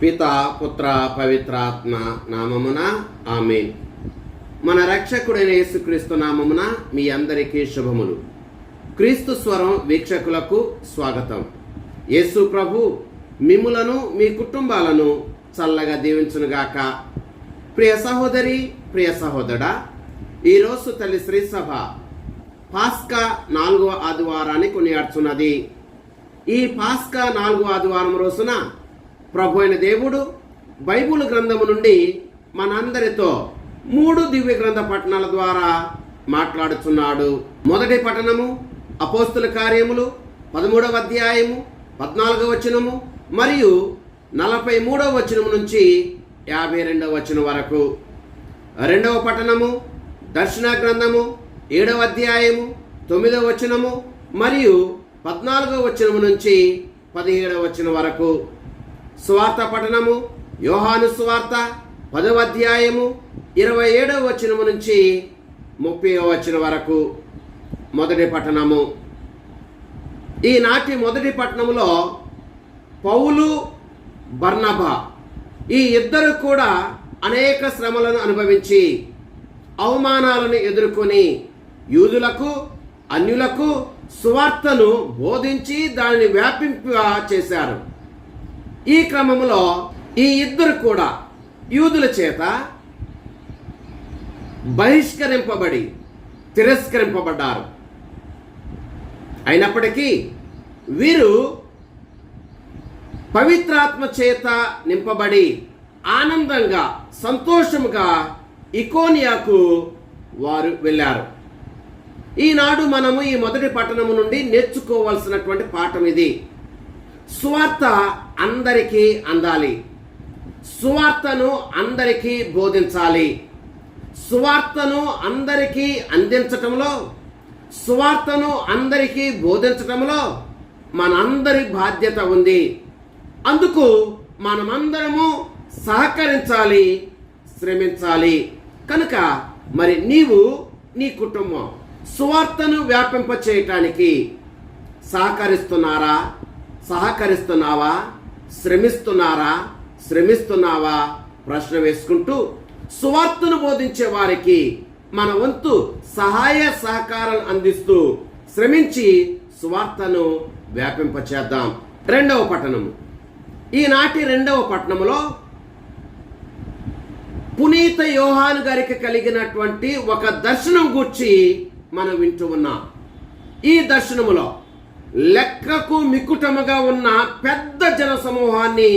పిత పుత్ర పవిత్రాత్మ నామమున ఆమె మన రక్షకుడైన యేసుక్రీస్తు నామమున మీ అందరికీ శుభములు. క్రీస్తు స్వరం వీక్షకులకు స్వాగతం. యేసు ప్రభు మిమ్ములను మీ కుటుంబాలను చల్లగా దీవించునుగాక. ప్రియ సహోదరి ప్రియ సహోదరా ఈరోజు తల్లి శ్రీ సభ పాస్కా నాలుగో ఆదివారాన్ని కొనియాడుచున్నది. ఈ పాస్కా నాలుగో ఆదివారం రోజున ప్రభు అయిన దేవుడు బైబుల్ గ్రంథము నుండి మనందరితో మూడు దివ్య గ్రంథ పట్టణాల ద్వారా మాట్లాడుచున్నాడు. మొదటి పట్టణము అపోస్తుల కార్యములు పదమూడవ అధ్యాయము పద్నాలుగవ వచనము మరియు నలభై మూడవ వచనము నుంచి యాభై రెండవ వచనం వరకు. రెండవ పట్టణము దర్శన గ్రంథము ఏడవ అధ్యాయము తొమ్మిదవ వచనము మరియు పద్నాలుగవ వచనము నుంచి పదిహేడవ వచనం వరకు. స్వార్థ పఠనము యోహాను సువార్త పదవ అధ్యాయము ఇరవై ఏడవ వచనము నుంచి ముప్పై వచనం వరకు మొదటి పట్టణము ఈనాటి మొదటి పట్టణములో పౌలు బర్నబా ఈ ఇద్దరు కూడా అనేక శ్రమలను అనుభవించి అవమానాలను ఎదుర్కొని యూదులకు అన్యులకు సువార్తను బోధించి దానిని వ్యాపింప చేశారు. ఈ క్రమంలో ఈ ఇద్దరు కూడా యూదుల చేత బహిష్కరింపబడి తిరస్కరింపబడ్డారు. అయినప్పటికీ వీరు పవిత్రాత్మ చేత నింపబడి ఆనందంగా సంతోషముగా ఇకోనియాకు వారు వెళ్ళారు. ఈనాడు మనము ఈ మొదటి పట్టణము నుండి నేర్చుకోవాల్సినటువంటి పాఠం ఇది. సువార్త అందరికీ అందాలి. సువార్తను అందరికీ బోధించాలి. సువార్తను అందరికీ అందించటంలో సువార్తను అందరికీ బోధించటంలో మనందరి బాధ్యత ఉంది. అందుకు మనమందరము సహకరించాలి శ్రమించాలి. కనుక మరి నీవు నీ కుటుంబం సువార్తను వ్యాపింప చేయటానికి సహకరిస్తున్నారా? సహకరిస్తున్నావా? శ్రమిస్తున్నారా? శ్రమిస్తున్నావా? ప్రశ్న వేసుకుంటూ సువార్తను బోధించే వారికి మన వంతు సహాయ సహకారాలు అందిస్తూ శ్రమించి సువార్తను వ్యాపింపచేద్దాం. రెండవ పట్టణము. ఈనాటి రెండవ పట్టణములో పునీత యోహాను గారికి కలిగినటువంటి ఒక దర్శనం గూర్చి మనం వింటూ ఉన్నాం. ఈ దర్శనములో లెక్కకు మిక్కుటముగా ఉన్న పెద్ద జన సమూహాన్ని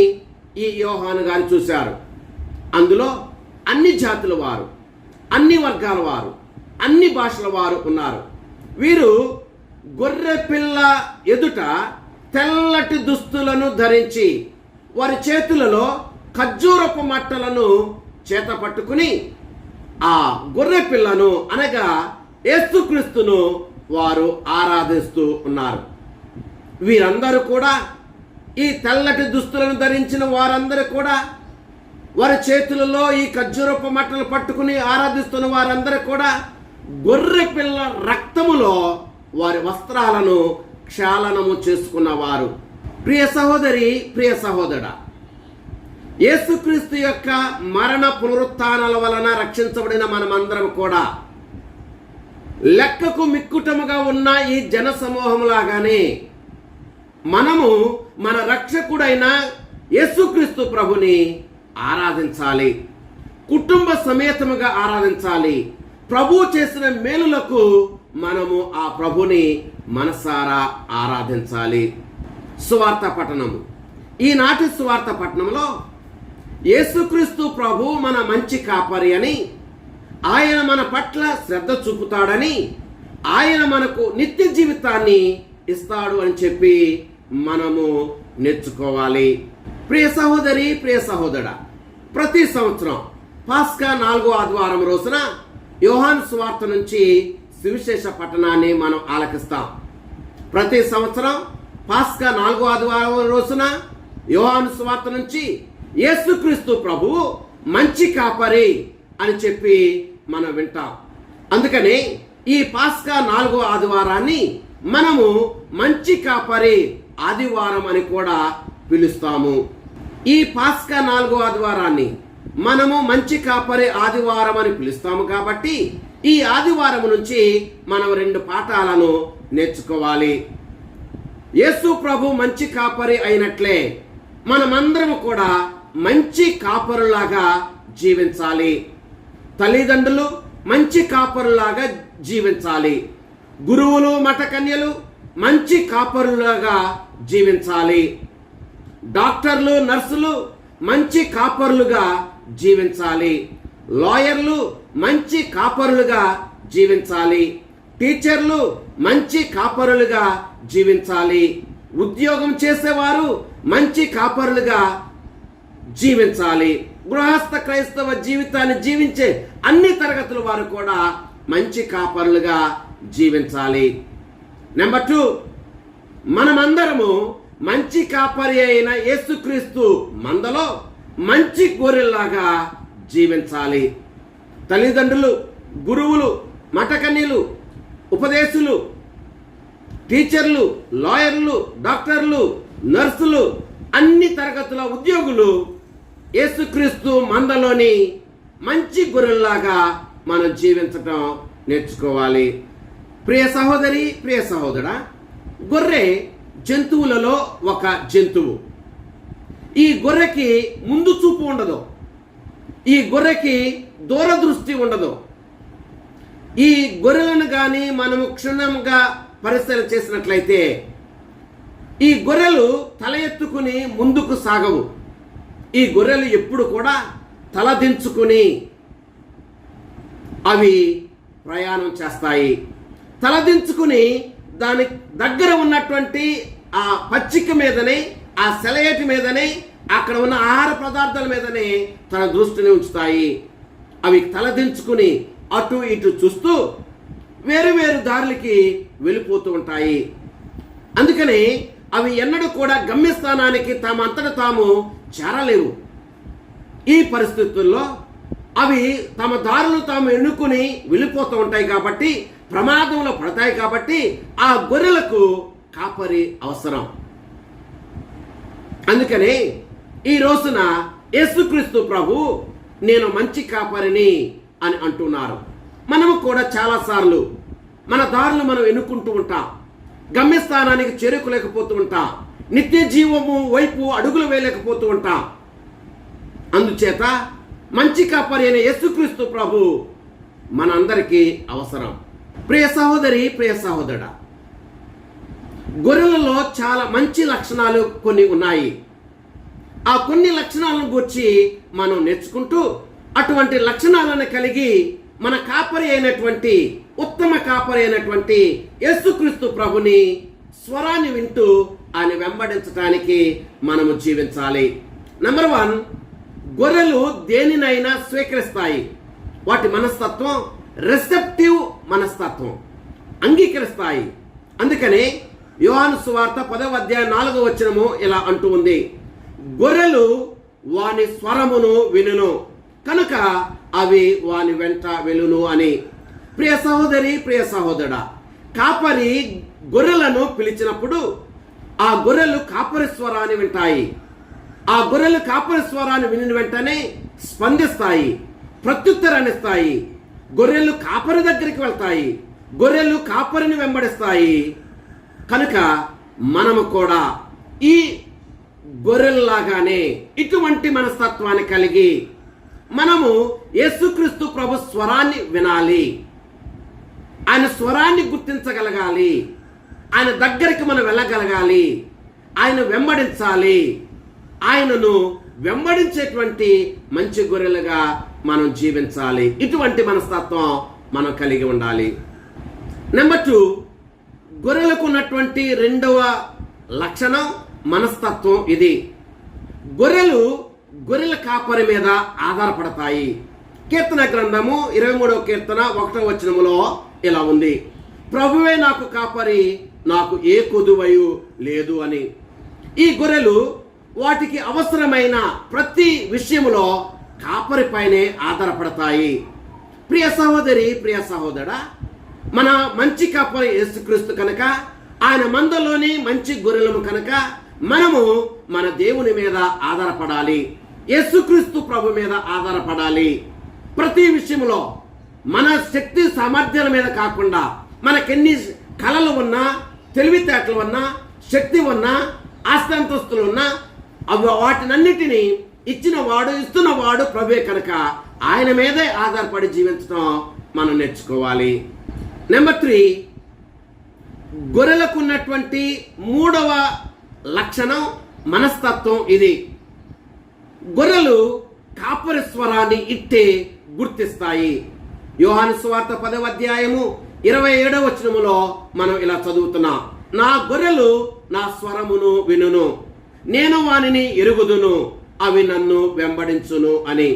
ఈ యోహాను గారు చూశారు. అందులో అన్ని జాతుల వారు అన్ని వర్గాల వారు అన్ని భాషల వారు ఉన్నారు. వీరు గొర్రె పిల్ల ఎదుట తెల్లటి దుస్తులను ధరించి వారి చేతులలో ఖర్జూరపు మట్టలను చేత పట్టుకుని ఆ గొర్రె పిల్లను అనగా యేసుక్రీస్తును వారు ఆరాధిస్తూ ఉన్నారు. వీరందరూ కూడా ఈ తెల్లటి దుస్తులను ధరించిన వారందరూ కూడా వారి చేతులలో ఈ ఖర్జూరపు మట్టలు పట్టుకుని ఆరాధిస్తున్న వారందరూ కూడా గొర్రె పిల్ల రక్తములో వారి వస్త్రాలను క్షాళనము చేసుకున్నవారు. ప్రియ సహోదరి ప్రియ సహోదరా యేసుక్రీస్తు యొక్క మరణ పునరుత్నాల వలన రక్షించబడిన మనమందరం కూడా లెక్కకు మిక్కుటముగా ఉన్న ఈ జన సమూహంలాగానే మనము మన రక్షకుడైన యేసుక్రీస్తు ప్రభుని ఆరాధించాలి. కుటుంబ సమేతముగా ఆరాధించాలి. ప్రభు చేసిన మేలులకు మనము ఆ ప్రభుని మనసారా ఆరాధించాలి. సువార్త పట్టణము. ఈనాటి సువార్త పట్టణంలో యేసుక్రీస్తు ప్రభు మన మంచి కాపరి అని ఆయన మన పట్ల శ్రద్ధ చూపుతాడని ఆయన మనకు నిత్య జీవితాన్ని ఇస్తాడు అని చెప్పి మనము నేర్చుకోవాలి. ప్రియ సహోదరి ప్రియ సహోదర ప్రతి సంవత్సరం పాస్కా నాలుగో ఆదివారం రోజున యోహాన్ స్వార్త నుంచి సువిశేష పట్టణాన్ని మనం ఆలకిస్తాం. ప్రతి సంవత్సరం పాస్కా నాలుగో ఆదివారం రోజున యోహాను స్వార్త నుంచి యేసుక్రీస్తు ప్రభువు మంచి కాపరి అని చెప్పి మనం వింటాం. అందుకని ఈ పాస్కా నాలుగో ఆదివారాన్ని మనము మంచి కాపరి ఆదివారం అని కూడా పిలుస్తాము. ఈ పాస్కా నాలుగో ఆదివారాన్ని మనము మంచి కాపరి ఆదివారం అని పిలుస్తాము కాబట్టి ఈ ఆదివారం నుంచి మనం రెండు పాఠాలను నేర్చుకోవాలి. యేసు ప్రభు మంచి కాపరి అయినట్లే మనమందరం కూడా మంచి కాపరులాగా జీవించాలి. తల్లిదండ్రులు మంచి కాపరులాగా జీవించాలి. గురువులు మఠకన్యలు మంచి కాపరులుగా జీవించాలి. డాక్టర్లు నర్సులు మంచి కాపరులుగా జీవించాలి. లాయర్లు మంచి కాపరులుగా జీవించాలి. టీచర్లు మంచి కాపరులుగా జీవించాలి. ఉద్యోగం చేసేవారు మంచి కాపరులుగా జీవించాలి. గృహస్థ క్రైస్తవ జీవితాన్ని జీవించే అన్ని తరగతుల వారు కూడా మంచి కాపరులుగా జీవించాలి. నెంబర్ టూ మనమందరము మంచి కాపరి అయిన యేసుక్రీస్తు మందలో మంచి గొర్రెల్లాగా జీవించాలి. తల్లిదండ్రులు గురువులు మఠకన్యలు ఉపదేశులు టీచర్లు లాయర్లు డాక్టర్లు నర్సులు అన్ని తరగతుల ఉద్యోగులు యేసుక్రీస్తు మందలోని మంచి గొర్రెల్లాగా మనం జీవించటం నేర్చుకోవాలి. ప్రియ సహోదరి ప్రియ సహోదర గొర్రె జంతువులలో ఒక జంతువు. ఈ గొర్రెకి ముందు చూపు ఉండదు. ఈ గొర్రెకి దూరదృష్టి ఉండదు. ఈ గొర్రెలను కానీ మనము క్షుణ్ణంగా పరిశీలన చేసినట్లయితే ఈ గొర్రెలు తల ఎత్తుకుని ముందుకు సాగవు. ఈ గొర్రెలు ఎప్పుడు కూడా తల దించుకుని అవి ప్రయాణం చేస్తాయి. తలదించుకుని దాని దగ్గర ఉన్నటువంటి ఆ పచ్చిక మీదనే ఆ సెలయేటి మీదనే అక్కడ ఉన్న ఆహార పదార్థాల మీదనే తన దృష్టిని ఉంచుతాయి. అవి తలదించుకుని అటు ఇటు చూస్తూ వేరు వేరు దారులకి వెళ్ళిపోతూ ఉంటాయి. అందుకని అవి ఎన్నడూ కూడా గమ్యస్థానానికి తమ అంతట తాము చేరలేవు. ఈ పరిస్థితుల్లో అవి తమ దారులు తాము ఎన్నుకుని వెళ్ళిపోతూ ఉంటాయి కాబట్టి ప్రమాదంలో పడతాయి కాబట్టి ఆ గొర్రెలకు కాపరి అవసరం. అందుకనే ఈ రోజున యేసుక్రీస్తు ప్రభు నేను మంచి కాపరిని అని అంటున్నారు. మనము కూడా చాలాసార్లు మన దారులు మనం ఎన్నుకుంటూ ఉంటాం. గమ్యస్థానానికి చేరుకోలేకపోతూ ఉంటాం. నిత్య జీవము వైపు అడుగులు వేయలేకపోతూ ఉంటాం. అందుచేత మంచి కాపరి అయిన యేసుక్రీస్తు ప్రభు మనందరికీ అవసరం. ప్రియ సహోదరి ప్రియ సహోదరుడ గొర్రెలలో చాలా మంచి లక్షణాలు కొన్ని ఉన్నాయి. ఆ కొన్ని లక్షణాలను గురించి మనం నేర్చుకుంటూ అటువంటి లక్షణాలను కలిగి మన కాపరి అయినటువంటి ఉత్తమ కాపరి అయినటువంటి యేసుక్రీస్తు ప్రభుని స్వరాన్ని వింటూ ఆయన వెంబడించడానికి మనము జీవించాలి. నెంబర్ వన్ గొర్రెలు దేనినైనా స్వీకరిస్తాయి. వాటి మనస్తత్వం రిసెప్టివ్ మనస్తత్వం అంగీకరిస్తాయి. అందుకనే యోహాను సువార్త పదవ అధ్యాయం నాలుగో వచనము ఇలా అంటూ ఉంది. గొర్రెలు వాని స్వరమును వినును కనుక అవి వాని వెంట వెలును అని. ప్రియ సహోదరి ప్రియ సహోదరుడా కాపరి గొర్రెలను పిలిచినప్పుడు ఆ గొర్రెలు కాపరి స్వరాన్ని వింటాయి. ఆ గొర్రెలు కాపరి స్వరాన్ని విని వెంటనే స్పందిస్తాయి ప్రత్యుత్తరాన్ని ఇస్తాయి. గొర్రెలు కాపరి దగ్గరికి వెళ్తాయి. గొర్రెలు కాపరిని వెంబడిస్తాయి. కనుక మనము కూడా ఈ గొర్రెల్లాగానే ఇటువంటి మనస్తత్వాన్ని కలిగి మనము యేసుక్రీస్తు ప్రభు స్వరాన్ని వినాలి. ఆయన స్వరాన్ని గుర్తించగలగాలి. ఆయన దగ్గరికి మనం వెళ్ళగలగాలి. ఆయన వెంబడించాలి. ఆయనను వెంబడించేటువంటి మంచి గొర్రెలుగా మనం జీవించాలి. ఇటువంటి మనస్తత్వం మనం కలిగి ఉండాలి. నెంబర్ టూ గొర్రెలకు ఉన్నటువంటి రెండవ లక్షణం మనస్తత్వం ఇది. గొర్రెలు గొర్రెల కాపరి మీద ఆధారపడతాయి. కీర్తన గ్రంథము ఇరవై మూడవ కీర్తన ఒకటవ వచనములో ఇలా ఉంది. ప్రభువే నాకు కాపరి నాకు ఏ కొదువయు లేదు అని. ఈ గొర్రెలు వాటికి అవసరమైన ప్రతి విషయములో కాపరిపైనే ఆధారపడతాయి. ప్రియ సహోదరి ప్రియ సహోదరా మన మంచి కాపరి యేసుక్రీస్తు కనుక ఆయన మందలోని మంచి గొర్రెలము కనుక మనము మన దేవుని మీద ఆధారపడాలి. యేసుక్రీస్తు ప్రభు మీద ఆధారపడాలి. ప్రతి విషయంలో మన శక్తి సామర్థ్యాల మీద కాకుండా మనకెన్ని కళలు ఉన్నా తెలివితేటలు ఉన్నా శక్తి ఉన్నా ఆస్తి అంతస్తులు ఉన్నా అవి వాటినన్నిటినీ ఇచ్చిన వాడు ఇస్తున్న వాడు ప్రభే కనుక ఆయన మీదే ఆధారపడి జీవించడం మనం నేర్చుకోవాలి. నెంబర్ త్రీ గొర్రెలకు ఉన్నటువంటి మూడవ లక్షణం మనస్తత్వం ఇది. గొర్రెలు కాపరి స్వరాన్ని ఇట్టే గుర్తిస్తాయి. యోహాను స్వార్థ పదవ అధ్యాయము ఇరవై ఏడవ వచనములో మనం ఇలా చదువుతున్నాం. నా గొర్రెలు నా స్వరమును వినును. నేను వానిని ఎరుగుదును అవి నన్ను వెంబడించును అని.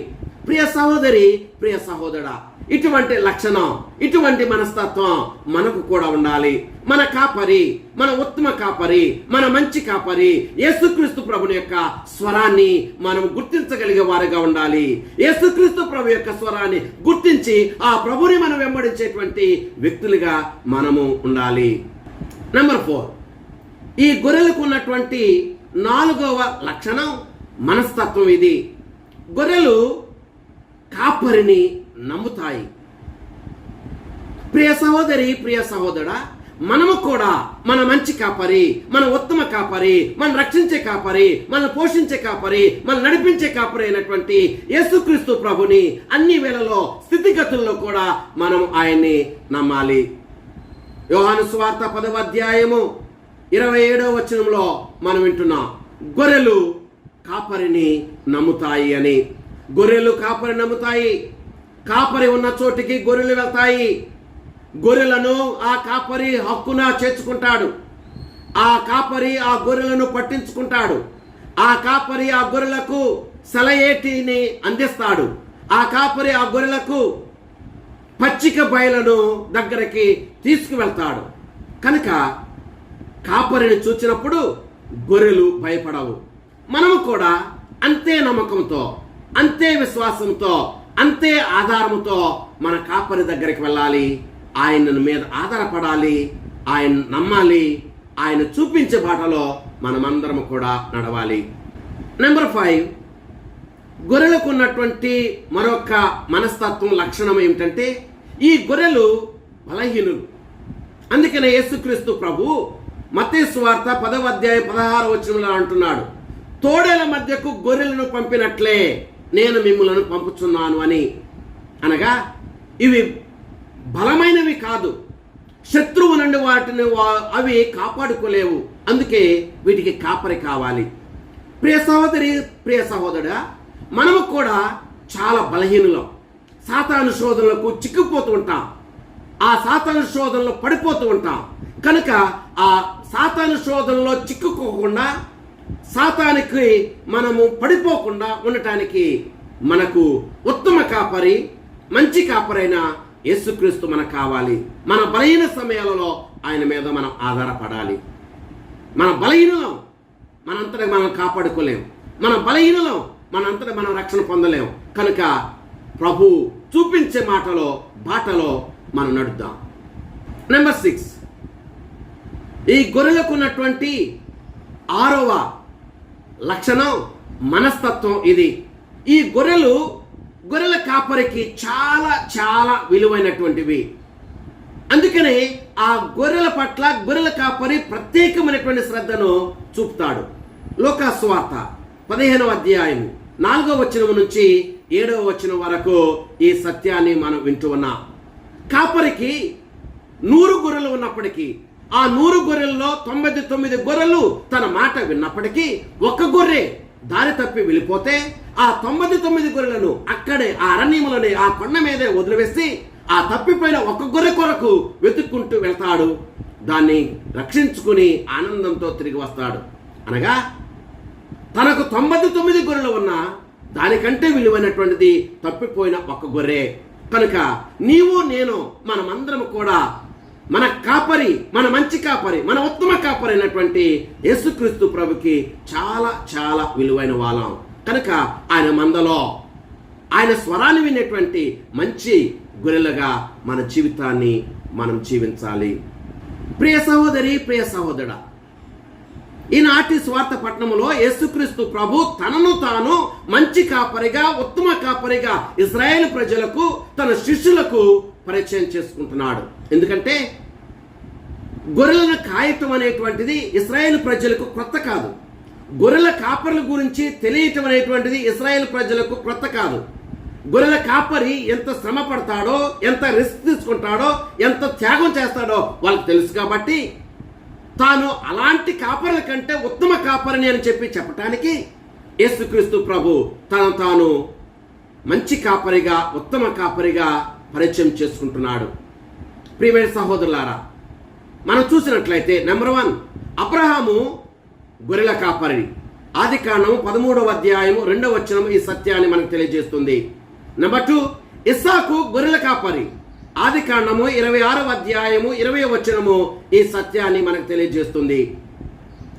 ప్రియ సహోదరి ప్రియ సహోదరా ఇటువంటి లక్షణం ఇటువంటి మనస్తత్వం మనకు కూడా ఉండాలి. మన కాపరి మన ఉత్తమ కాపరి మన మంచి కాపరి యేసుక్రీస్తు ప్రభుని యొక్క స్వరాన్ని మనం గుర్తించగలిగే వారిగా ఉండాలి. యేసుక్రీస్తు ప్రభు యొక్క స్వరాన్ని గుర్తించి ఆ ప్రభుని మనం వెంబడించేటువంటి వ్యక్తులుగా మనము ఉండాలి. Number four. ఈ గొర్రెలకు ఉన్నటువంటి నాలుగవ లక్షణం మనస్తత్వం ఇది. గొర్రెలు కాపరిని నమ్ముతాయి. ప్రియ సహోదరి ప్రియ సహోదరా మనము కూడా మన మంచి కాపరి మన ఉత్తమ కాపరి మన రక్షించే కాపరి మన పోషించే కాపరి మన నడిపించే కాపరి అయినటువంటి యేసుక్రీస్తు ప్రభుని అన్ని వేళలో స్థితిగతుల్లో కూడా మనం ఆయన్ని నమ్మాలి. యోహాను స్వార్థ పదవ అధ్యాయము ఇరవై ఏడవ వచనంలో మనం వింటున్నాం గొర్రెలు కాపరిని నమ్ముతాయి అని. గొర్రెలు కాపరి నమ్ముతాయి. కాపరి ఉన్న చోటికి గొర్రెలు వెళ్తాయి. గొర్రెలను ఆ కాపరి హక్కున చేర్చుకుంటాడు. ఆ కాపరి ఆ గొర్రెలను పట్టించుకుంటాడు. ఆ కాపరి ఆ గొర్రెలకు సెలయేటిని అందిస్తాడు. ఆ కాపరి ఆ గొర్రెలకు పచ్చిక బయలను దగ్గరికి తీసుకువెళ్తాడు. కనుక కాపరిని చూచినప్పుడు గొర్రెలు భయపడవు. మనము కూడా అంతే నమ్మకంతో అంతే విశ్వాసంతో అంతే ఆధారముతో మన కాపరి దగ్గరికి వెళ్ళాలి. ఆయన మీద ఆధారపడాలి. ఆయన నమ్మాలి. ఆయన చూపించే బాటలో మనమందరం కూడా నడవాలి. నెంబర్ ఫైవ్ గొర్రెలకు ఉన్నటువంటి మరొక మనస్తత్వం లక్షణం ఏమిటంటే ఈ గొర్రెలు బలహీనులు. అందుకనే యేసుక్రీస్తు ప్రభు మతేశ్వార్త వార్త పదవ అధ్యాయం పదహారు వచనంలో అంటున్నాడు. తోడేల మధ్యకు గొర్రెలను పంపినట్లే నేను మిమ్మలను పంపుచున్నాను అని. అనగా ఇవి బలమైనవి కాదు. శత్రువు నుండి వాటిని వా- అవి కాపాడుకోలేవు. అందుకే వీటికి కాపరి కావాలి. ప్రియ సహోదరి ప్రియ సహోదరుడా మనము కూడా చాలా బలహీనులం. సాతాను శోధనలకు చిక్కుపోతూ ఉంటాం. ఆ సాతాను శోధనలో పడిపోతూ ఉంటాం. కనుక ఆ సాతాను శోధనలో చిక్కుకోకుండా సాతానికి మనము పడిపోకుండా ఉండటానికి మనకు ఉత్తమ కాపరి మంచి కాపరైన యేసుక్రీస్తు మనకు కావాలి. మన బలహీన సమయాలలో ఆయన మీద మనం ఆధారపడాలి. మన బలహీనలో మనంతటా మనం కాపాడుకోలేం. మన బలహీనలో మనంతటా మనం రక్షణ పొందలేం. కనుక ప్రభు చూపించే మాటలో బాటలో మనం నడుద్దాం. నెంబర్ సిక్స్ ఈ గొర్రెలకు ఉన్నటువంటి ఆరవ లక్షణం మనస్తత్వం ఇది. ఈ గొర్రెలు గొర్రెల కాపరికి చాలా చాలా విలువైనటువంటివి. అందుకనే ఆ గొర్రెల పట్ల గొర్రెల కాపరి ప్రత్యేకమైనటువంటి శ్రద్ధను చూపుతాడు. లోకాస్వార్త పదిహేనవ అధ్యాయము నాలుగవ వచనం నుంచి ఏడవ వచనం వరకు ఈ సత్యాన్ని మనం వింటూ ఉన్నాం. కాపరికి నూరు గొర్రెలు ఉన్నప్పటికీ ఆ నూరు గొర్రెల్లో తొంభై తొమ్మిది గొర్రెలు తన మాట విన్నప్పటికీ ఒక్క గొర్రె దారి తప్పి వెళ్ళిపోతే ఆ తొంభై తొమ్మిది గొర్రెలను అక్కడే ఆ అరణ్యములోనే ఆ కొండ మీదే వదిలివేసి ఆ తప్పిపోయిన ఒక్క గొర్రె కొరకు వెతుక్కుంటూ వెళ్తాడు. దాన్ని రక్షించుకుని ఆనందంతో తిరిగి వస్తాడు. అనగా తనకు తొంభై తొమ్మిది గొర్రెలు ఉన్న దానికంటే విలువైనటువంటిది తప్పిపోయిన ఒక్క గొర్రె. కనుక నీవు నేను మనమందరం కూడా మన కాపరి మన మంచి కాపరి మన ఉత్తమ కాపరి అయినటువంటి యేసుక్రీస్తు ప్రభుకి చాలా చాలా విలువైన వాళ్ళం. కనుక ఆయన మందలో ఆయన స్వరాన్ని వినేటువంటి మంచి గొర్రెలుగా మన జీవితాన్ని మనం జీవించాలి. ప్రియ సహోదరి ప్రియ సహోదరుడా ఈనాటి స్వార్థ పట్టణంలో యేసుక్రీస్తు ప్రభు తనను తాను మంచి కాపరిగా ఉత్తమ కాపరిగా ఇజ్రాయేల్ ప్రజలకు తన శిష్యులకు పరిచయం చేసుకుంటున్నాడు. ఎందుకంటే గొర్రెలను కాయటం అనేటువంటిది ఇస్రాయేల్ ప్రజలకు కొత్త కాదు. గొర్రెల కాపర్ల గురించి తెలియటం అనేటువంటిది ఇస్రాయేల్ ప్రజలకు కొత్త కాదు. గొర్రెల కాపరి ఎంత శ్రమ పడతాడో ఎంత రిస్క్ తీసుకుంటాడో ఎంత త్యాగం చేస్తాడో వాళ్ళకి తెలుసు కాబట్టి తాను అలాంటి కాపరుల కంటే ఉత్తమ కాపరిని అని చెప్పి చెప్పటానికి యేసుక్రీస్తు ప్రభు తను తాను మంచి కాపరిగా ఉత్తమ కాపరిగా పరిచయం చేసుకుంటున్నాడు. ప్రియమైన సహోదరులారా మనం చూసినట్లయితే నెంబర్ వన్ అబ్రహాము గొర్రెల కాపరి ఆది కాండము పదమూడవ అధ్యాయము రెండవ వచనం ఈ సత్యాన్ని మనకు తెలియజేస్తుంది. నెంబర్ టూ ఇస్సాకు గొర్రెల కాపరి. ఆది కాండము ఇరవై ఆరవ అధ్యాయము ఇరవై వచనము ఈ సత్యాన్ని మనకు తెలియజేస్తుంది.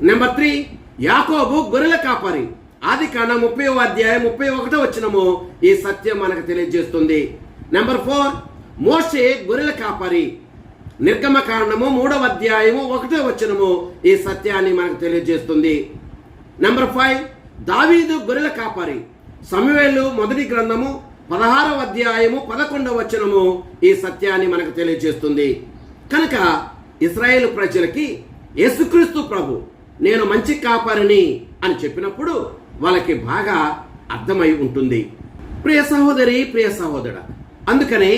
నెంబర్ త్రీ యాకోబు గొర్రెల కాపరి. ఆది కాండం ముప్పై అధ్యాయం ముప్పై ఒకటో వచనము ఈ సత్యం మనకు తెలియజేస్తుంది. నెంబర్ ఫోర్ మోషే గొర్రెల కాపరి. నిర్గమ కాండము మూడవ అధ్యాయము ఒకటో వచనము ఈ సత్యాన్ని మనకు తెలియజేస్తుంది. నెంబర్ ఫైవ్ దావీదు గొర్రెల కాపరి. సమవేలు మొదటి గ్రంథము పదహారవ అధ్యాయము పదకొండవ వచనము ఈ సత్యాన్ని మనకు తెలియజేస్తుంది. కనుక ఇస్రాయేల్ ప్రజలకి యేసుక్రీస్తు ప్రభు నేను మంచి కాపరిని అని చెప్పినప్పుడు వాళ్ళకి బాగా అర్థమై ఉంటుంది. ప్రియ సహోదరి ప్రియ సహోదరుడ అందుకనే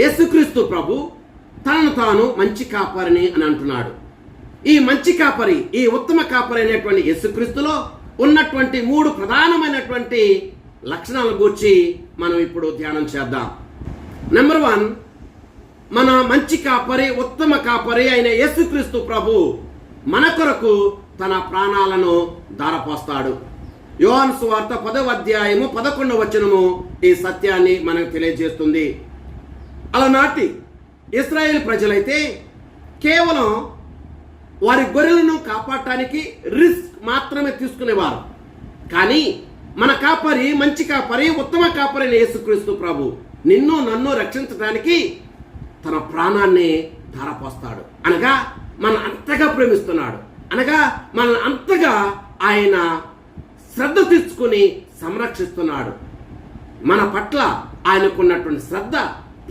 యేసుక్రీస్తు ప్రభు తనను తాను మంచి కాపరిని అని అంటున్నాడు. ఈ మంచి కాపరి ఈ ఉత్తమ కాపరి అనేటువంటి యేసుక్రీస్తులో ఉన్నటువంటి మూడు ప్రధానమైనటువంటి లక్షణాల గురించి మనం ఇప్పుడు ధ్యానం చేద్దాం. నెంబర్ వన్ మన మంచి కాపరి ఉత్తమ కాపరి అయిన యేసుక్రీస్తు ప్రభు మన కొరకు తన ప్రాణాలను ధారపోస్తాడు. యోహాను సువార్త పదవ అధ్యాయము పదకొండవ వచనము ఈ సత్యాన్ని మనకు తెలియజేస్తుంది. అలనాటి ఇస్రాయేల్ ప్రజలైతే కేవలం వారి గొర్రెలను కాపాడటానికి రిస్క్ మాత్రమే తీసుకునేవారు. కానీ మన కాపరి మంచి కాపరి ఉత్తమ కాపరి అయిన యేసుక్రీస్తు ప్రభు నిన్ను నన్ను రక్షించడానికి తన ప్రాణాన్ని ధారపోస్తాడు. అనగా మన అంతగా ప్రేమిస్తున్నాడు. అనగా మన అంతగా ఆయన శ్రద్ధ తీసుకుని సంరక్షిస్తున్నాడు. మన పట్ల ఆయనకున్నటువంటి శ్రద్ధ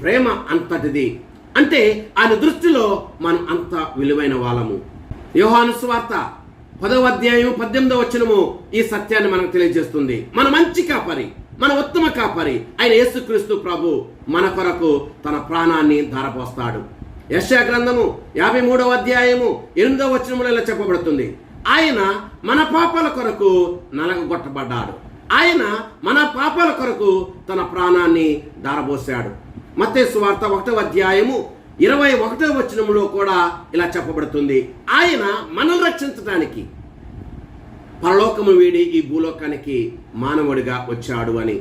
ప్రేమ అంతటిది. అంటే ఆయన దృష్టిలో మనం అంత విలువైన వాళ్ళము. యోహాను స్వార్త పదవ అధ్యాయం పద్దెనిమిదవ వచనము ఈ సత్యాన్ని మనకు తెలియజేస్తుంది. మన మంచి కాపరి మన ఉత్తమ కాపరి ఆయన యేసుక్రీస్తు ప్రభు మన కొరకు తన ప్రాణాన్ని ధారపోస్తాడు. యశా గ్రంథము యాభై మూడవ అధ్యాయము ఎనిమిదవ వచనములో ఇలా చెప్పబడుతుంది. ఆయన మన పాపాల కొరకు నలగొట్టబడ్డాడు ఆయన మన పాపాల కొరకు తన ప్రాణాన్ని ధారపోశాడు మత్తే సువార్త ఒకటవ అధ్యాయము ఇరవై ఒకటో వచనములో కూడా ఇలా చెప్పబడుతుంది. ఆయన మనల్ని రక్షించడానికి పరలోకము వీడి ఈ భూలోకానికి మానవుడిగా వచ్చాడు అని.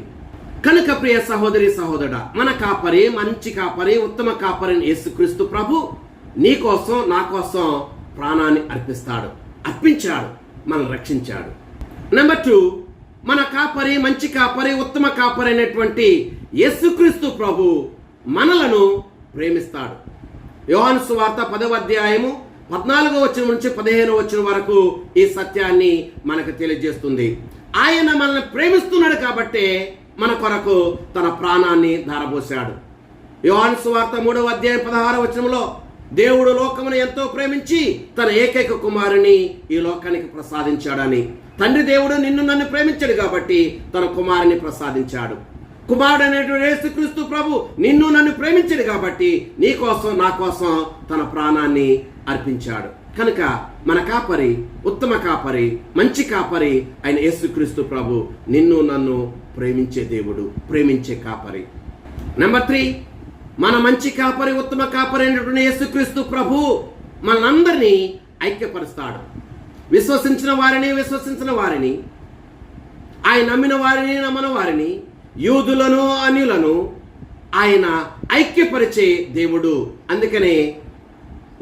కనుక ప్రియ సహోదరి సహోదరుడ మన కాపరి మంచి కాపరి ఉత్తమ కాపరి యేసుక్రీస్తు ప్రభు నీ కోసం నా కోసం ప్రాణాన్ని అర్పిస్తాడు అర్పించాడు మనల్ని రక్షించాడు. నెంబర్ టూ మన కాపరి మంచి కాపరి ఉత్తమ కాపరి అయినటువంటి యేసుక్రీస్తు ప్రభు మనలను ప్రేమిస్తాడు. యోహాను సువార్త పదవ అధ్యాయము పద్నాలుగో వచ్చిన నుంచి పదిహేను వచ్చిన వరకు ఈ సత్యాన్ని మనకు తెలియజేస్తుంది. ఆయన మనల్ని ప్రేమిస్తున్నాడు కాబట్టే మన కొరకు తన ప్రాణాన్ని ధారపోశాడు యోహాను సువార్త మూడవ అధ్యాయం పదహారవ వచనంలో దేవుడు లోకమును ఎంతో ప్రేమించి తన ఏకైక కుమారుని ఈ లోకానికి ప్రసాదించాడని. తండ్రి దేవుడు నిన్ను నన్ను ప్రేమించాడు కాబట్టి తన కుమారుని ప్రసాదించాడు. కుమారుడు అనేటువంటి యేసుక్రీస్తు ప్రభు నిన్ను నన్ను ప్రేమించాడు కాబట్టి నీ కోసం నా కోసం తన ప్రాణాన్ని అర్పించాడు. కనుక మన కాపరి ఉత్తమ కాపరి మంచి కాపరి ఆయన యేసుక్రీస్తు ప్రభు నిన్ను నన్ను ప్రేమించే దేవుడు ప్రేమించే కాపరి. నెంబర్ త్రీ మన మంచి కాపరి ఉత్తమ కాపరి అయినటువంటి యేసుక్రీస్తు ప్రభు మనందరినీ ఐక్యపరుస్తాడు. విశ్వసించిన వారిని విశ్వసించిన వారిని ఆయన నమ్మిన వారిని నమ్మని వారిని యూదులను అన్యులను ఆయన ఐక్యపరిచే దేవుడు. అందుకనే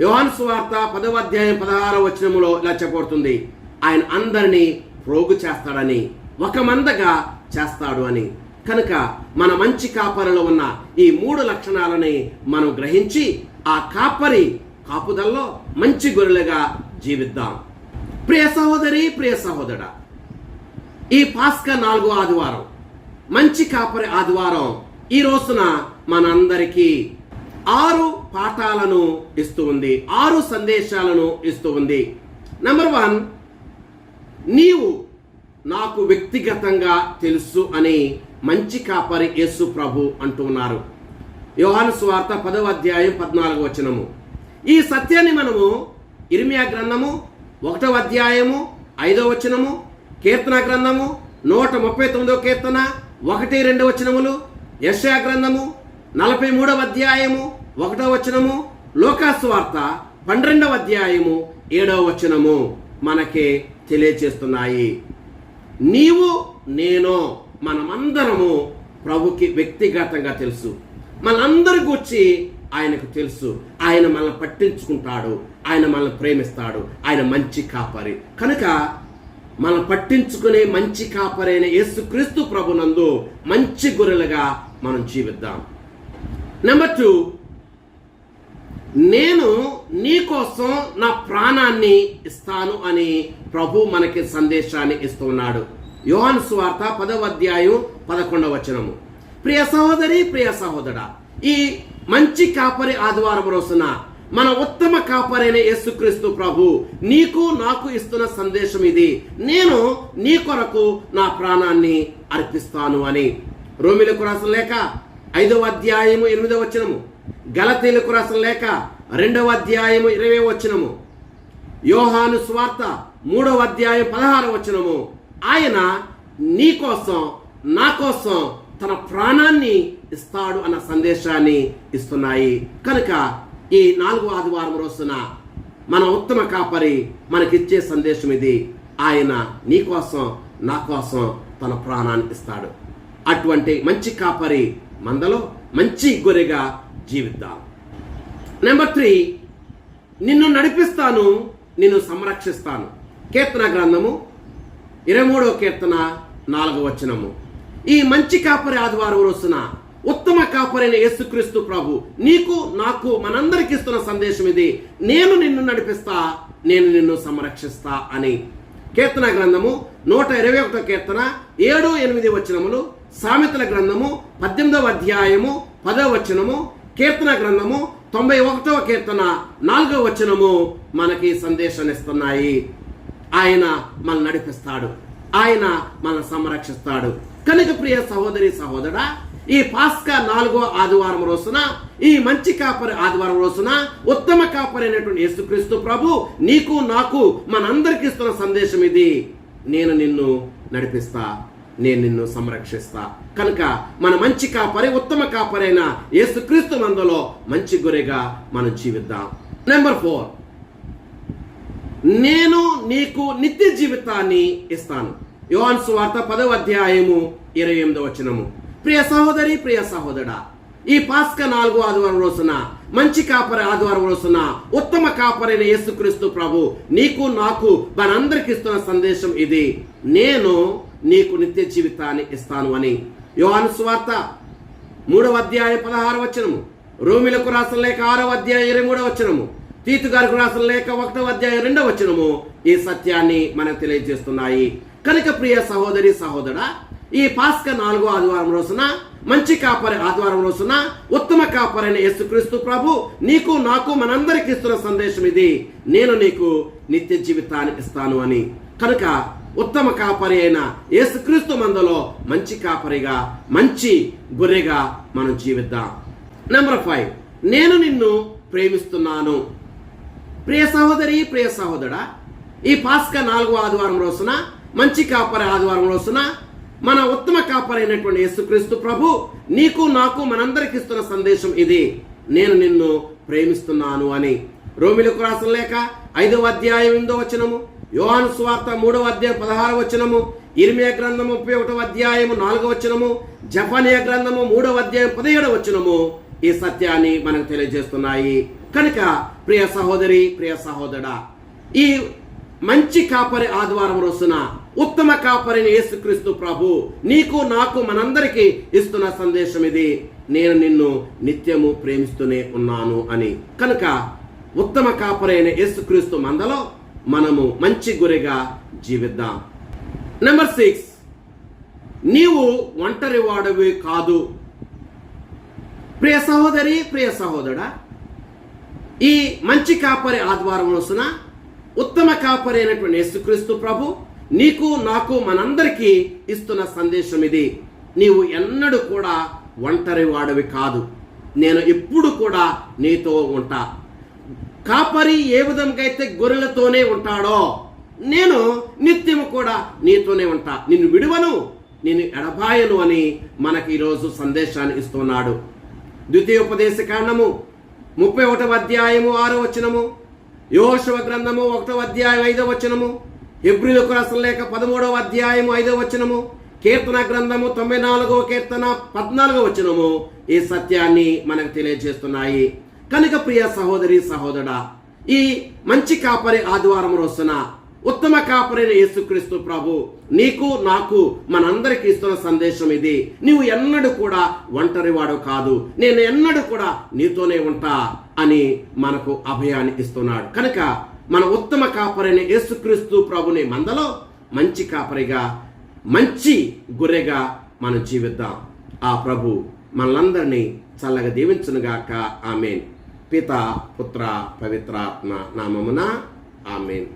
యోహాను సువార్త పదవ అధ్యాయం పదహారవ వచనములో ఇలా చెప్పబడుతుంది. ఆయన అందరినీ ప్రోగు చేస్తాడని ఒక మందగా చేస్తాడు అని. కనుక మన మంచి కాపరిలో ఉన్న ఈ మూడు లక్షణాలని మనం గ్రహించి ఆ కాపరి కాపుదల్లో మంచి గొర్రెలుగా జీవిద్దాం. ప్రియ సహోదరి ప్రియ సహోదరా ఈ పాస్క నాలుగో ఆదివారం మంచి కాపరి ఆదివారం ఈ రోజున మనందరికీ ఆరు పాఠాలను ఇస్తూ ఉంది ఆరు సందేశాలను ఇస్తూ ఉంది. నెంబర్ వన్ నీవు నాకు వ్యక్తిగతంగా తెలుసు అని మంచి కాపరి యేసు ప్రభు అంటున్నారు యోహాను స్వార్థ పదవ అధ్యాయం పద్నాలుగు వచనము. ఈ సత్యాన్ని మనము ఇర్మియా గ్రంథము ఒకటవ అధ్యాయము ఐదవ వచనము కీర్తన గ్రంథము నూట ముప్పై తొమ్మిదవ కీర్తన ఒకటి రెండు వచనములు యశా గ్రంథము నలభై మూడవ అధ్యాయము ఒకటో వచనము లోకాస్వార్త పన్నెండవ అధ్యాయము ఏడవ వచనము మనకి తెలియచేస్తున్నాయి. నీవు నేను మనమందరము ప్రభుకి వ్యక్తిగతంగా తెలుసు. మనందరి గురించి ఆయనకు తెలుసు. ఆయన మనల్ని పట్టించుకుంటాడు. ఆయన మనల్ని ప్రేమిస్తాడు. ఆయన మంచి కాపరి. కనుక మనం పట్టించుకునే మంచి కాపరైన యేసుక్రీస్తు ప్రభునందు మంచి గొర్రెలుగా మనం జీవిద్దాం. నెంబర్ టూ నేను నీ కోసం నా ప్రాణాన్ని ఇస్తాను అని ప్రభు మనకి సందేశాన్ని ఇస్తున్నాడు యోహాను సువార్త పదవ అధ్యాయం పదకొండవ వచనము. ప్రియ సహోదరి ప్రియ సహోదరా ఈ మంచి కాపరి ఆదివారం రోజున మన ఉత్తమ కాపరైన యేసుక్రీస్తు ప్రభు నీకు నాకు ఇస్తున్న సందేశం ఇది. నేను నీ కొరకు నా ప్రాణాన్ని అర్పిస్తాను అని. రోమిలకు రాసిన లేక ఐదవ అధ్యాయము ఎనిమిదవ వచనము. గలతీలకు రాసిన లేక రెండవ అధ్యాయము ఇరవై వచనము. యోహాను స్వార్త మూడవ అధ్యాయం పదహారు వచనము. ఆయన నీ కోసం నా కోసం తన ప్రాణాన్ని ఇస్తాడు అన్న సందేశాన్ని ఇస్తున్నాయి. కనుక ఈ నాలుగో ఆదివారం రోజున మన ఉత్తమ కాపరి మనకిచ్చే సందేశం ఇది. ఆయన నీ కోసం నా కోసం తన ప్రాణాన్ని ఇస్తాడు. అటువంటి మంచి కాపరి మందలో మంచి గొర్రెగా జీవిద్దాం. నెంబర్ త్రీ నిన్ను నడిపిస్తాను నిన్ను సంరక్షిస్తాను. కీర్తన గ్రంథము ఇరవై మూడవ కీర్తన నాలుగవ వచనము. ఈ మంచి కాపరి ఆదివారం రోజున ఉత్తమ కాపరైన యేసుక్రీస్తు ప్రభు నీకు నాకు మనందరికి ఇస్తున్న సందేశం ఇది. నేను నిన్ను నడిపిస్తా నేను నిన్ను సంరక్షిస్తా అని. కీర్తన గ్రంథము నూట ఇరవై ఒకటో కీర్తన ఏడు ఎనిమిది వచనములు సామెతల గ్రంథము పద్దెనిమిదవ అధ్యాయము పదవ వచనము కీర్తన గ్రంథము తొంభై ఒకటవ కీర్తన నాలుగవ వచనము మనకి సందేశాన్ని ఇస్తున్నాయి. ఆయన మన నడిపిస్తాడు. ఆయన మన సంరక్షిస్తాడు. కనుక ప్రియ సహోదరి సహోదరా ఈ పాస్కా నాలుగో ఆదివారం రోజున ఈ మంచి కాపరి ఆదివారం రోజున ఉత్తమ కాపరి అయినటువంటి యేసుక్రీస్తు ప్రభు నీకు నాకు మనందరికి ఇస్తున్న సందేశం ఇది. నేను నిన్ను నడిపిస్తా నేను నిన్ను సంరక్షిస్తా. కనుక మన మంచి కాపరి ఉత్తమ కాపరైన యేసుక్రీస్తు మందులో మంచి గురిగా మనం జీవిద్దాం. నెంబర్ ఫోర్ నేను నీకు నిత్య జీవితాన్ని ఇస్తాను. యోహాన్ వార్త పదవ అధ్యాయము ఇరవై ఎనిమిదవ వచనము. ప్రియ సహోదరి ప్రియ సహోదరా ఈ పాస్క నాలుగు ఆదివారం రోజున మంచి కాపరి ఆదివారం రోజున ఉత్తమ కాపరైన యేసుక్రీస్తు ప్రభు నీకు నాకు మనందరికి ఇస్తున్న సందేశం ఇది. నేను నీకు నిత్య జీవితాన్ని ఇస్తాను అని. యోహాను స్వార్త మూడవ అధ్యాయం పదహారు వచనము. రోమిలకు రాసిన లేక ఆరవ అధ్యాయం ఇరవై మూడవ వచనము. తీతు గారికి రాసిన లేక ఒకటవ అధ్యాయం రెండవ వచనము ఈ సత్యాన్ని మనకు తెలియజేస్తున్నాయి. కనుక ప్రియ సహోదరి సహోదరా ఈ పాస్క నాలుగో ఆదివారం రోజున మంచి కాపరి ఆదివారం రోజున ఉత్తమ కాపరైన యేసుక్రీస్తు ప్రభు నీకు నాకు మనందరికి ఇస్తున్న సందేశం ఇది. నేను నీకు నిత్య జీవితాన్ని ఇస్తాను అని. కనుక ఉత్తమ కాపరి అయిన యేసుక్రీస్తు మందలో మంచి కాపరిగా మంచి గొర్రెగా మనం జీవిద్దాం. నెంబర్ ఫైవ్ నేను నిన్ను ప్రేమిస్తున్నాను. ప్రియ సహోదరి ప్రియ సహోదరా ఈ పాస్క నాలుగో ఆదివారం రోజున మంచి కాపరి ఆదివారం రోజున మన ఉత్తమ కాపరైనటువంటి యేసుక్రీస్తు ప్రభు నీకు నాకు మనందరికి ఇస్తున్న సందేశం ఇది. నేను నిన్ను ప్రేమిస్తున్నాను అని. రోమిలకు రాసిన లేక ఐదవ అధ్యాయం ఎనిమిదో వచనము యోహాను స్వార్త మూడవ అధ్యాయం పదహారు వచనము ఇర్మియా గ్రంథము ముప్పై ఒకటవ అధ్యాయము నాలుగవ వచనము జపానియా గ్రంథము మూడవ అధ్యాయం పదిహేడవ వచనము ఈ సత్యాన్ని మనకు తెలియజేస్తున్నాయి. కనుక ప్రియ సహోదరి ప్రియ సహోదరా ఈ మంచి కాపరి ఆదివారం రోజున ఉత్తమ కాపరిని యేసుక్రీస్తు ప్రభు. నీకు నాకు మనందరికీ ఇస్తున్న సందేశం ఇది. నేను నిన్ను నిత్యము ప్రేమిస్తూనే ఉన్నాను అని. కనుక ఉత్తమ కాపరైన యేసుక్రీస్తు మందలో మనము మంచి గురిగా జీవిద్దాం. నెంబర్ సిక్స్ నీవు ఒంటరి వాడవి కాదు. ప్రియ సహోదరి ప్రియ సహోదరా ఈ మంచి కాపరి ఆదివారం రోజున ఉత్తమ కాపరి అయినటువంటి యేసుక్రీస్తు ప్రభు నీకు నాకు మనందరికీ ఇస్తున్న సందేశం ఇది. నీవు ఎన్నడూ కూడా ఒంటరి వాడవి కాదు. నేను ఎప్పుడు కూడా నీతో ఉంటా. కాపరి ఏ విధంగా అయితే గొర్రెలతోనే ఉంటాడో నేను నిత్యము కూడా నీతోనే ఉంటా. నిన్ను విడువను నేను ఎడబాయను అని మనకి ఈరోజు సందేశాన్ని ఇస్తున్నాడు. ద్వితీయోపదేశ కాండము ముప్పై ఒకటవ అధ్యాయము ఆరో వచనము యోశవ గ్రంథము ఒకటవ అధ్యాయం ఐదవ వచనము ఎబ్రిలకు రాసిన లేక పదమూడవ అధ్యాయము ఐదవ వచనము కీర్తన గ్రంథము తొంభై నాలుగవ కీర్తన పద్నాలుగవ వచనము ఈ సత్యాన్ని మనకు తెలియజేస్తున్నాయి. కనుక ప్రియ సహోదరి సహోదరా ఈ మంచి కాపరి ఆదివారం రోజున ఉత్తమ కాపరైన యేసుక్రీస్తు ప్రభు నీకు నాకు మనందరికి ఇస్తున్న సందేశం ఇది. నీవు ఎన్నడూ కూడా ఒంటరి వాడు కాదు. నేను ఎన్నడూ కూడా నీతోనే ఉంటా అని మనకు అభయాన్ని ఇస్తున్నాడు. కనుక మన ఉత్తమ కాపరైన యేసుక్రీస్తు ప్రభుని మందలో మంచి కాపరిగా మంచి గొర్రెగా మనం జీవిద్దాం ఆ ప్రభు మనలందరినీ చల్లగా దీవించునుగాక. ఆమెన్. పిత పుత్ర పవిత్రాత్మ నామమున ఆమెన్.